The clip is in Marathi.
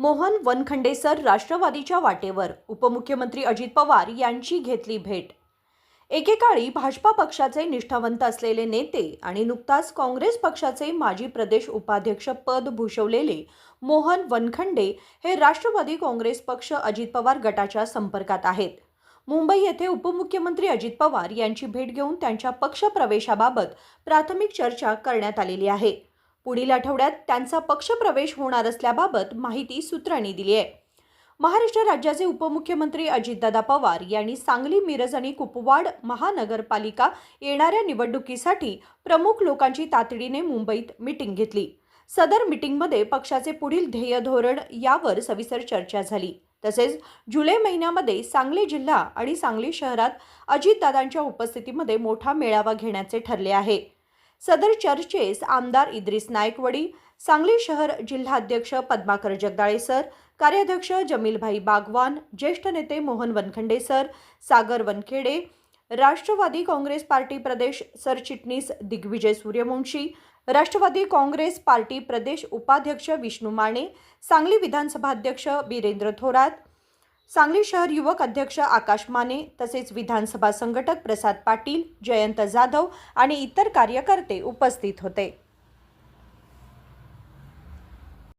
मोहन वनखंडेसर राष्ट्रवादीच्या वाटेवर उपमुख्यमंत्री अजित पवार यांची घेतली भेट. एकेकाळी भाजपा पक्षाचे निष्ठावंत असलेले नेते आणि नुकताच काँग्रेस पक्षाचे माजी प्रदेश उपाध्यक्ष पद भूषवलेले मोहन वनखंडे हे राष्ट्रवादी काँग्रेस पक्ष अजित पवार गटाच्या संपर्कात आहेत. मुंबई येथे उपमुख्यमंत्री अजित पवार यांची भेट घेऊन त्यांच्या पक्षप्रवेशाबाबत प्राथमिक चर्चा करण्यात आलेली आहे. पुढील आठवड्यात त्यांचा पक्षप्रवेश होणार असल्याबाबत माहिती सूत्रांनी दिली आहे. महाराष्ट्र राज्याचे उपमुख्यमंत्री अजितदादा पवार यांनी सांगली मिरज आणि कुपवाड महानगरपालिका येणाऱ्या निवडणुकीसाठी प्रमुख लोकांची तातडीने मुंबईत मिटिंग घेतली. सदर मिटिंगमध्ये पक्षाचे पुढील ध्येय धोरण यावर सविस्तर चर्चा झाली. तसेच जुलै महिन्यामध्ये सांगली जिल्हा आणि सांगली शहरात अजितदादांच्या उपस्थितीमध्ये मोठा मेळावा घेण्याचे ठरले आहे. सदर चर्चेस आमदार इद्रिस नायकवडी सांगली शहर जिल्हाध्यक्ष पद्माकर जगदाळे सर कार्याध्यक्ष जमीलभाई बागवान ज्येष्ठ नेते मोहन वनखंडे सर सागर वनखेडे राष्ट्रवादी काँग्रेस पार्टी प्रदेश सरचिटणीस दिग्विजय सूर्यवंशी राष्ट्रवादी काँग्रेस पार्टी प्रदेश उपाध्यक्ष विष्णू माने सांगली विधानसभा अध्यक्ष बीरेंद्र थोरात सांगली शहर युवक अध्यक्ष आकाश माने तसेच विधानसभा संघटक प्रसाद पाटील जयंत जाधव आणि इतर कार्यकर्ते उपस्थित होते.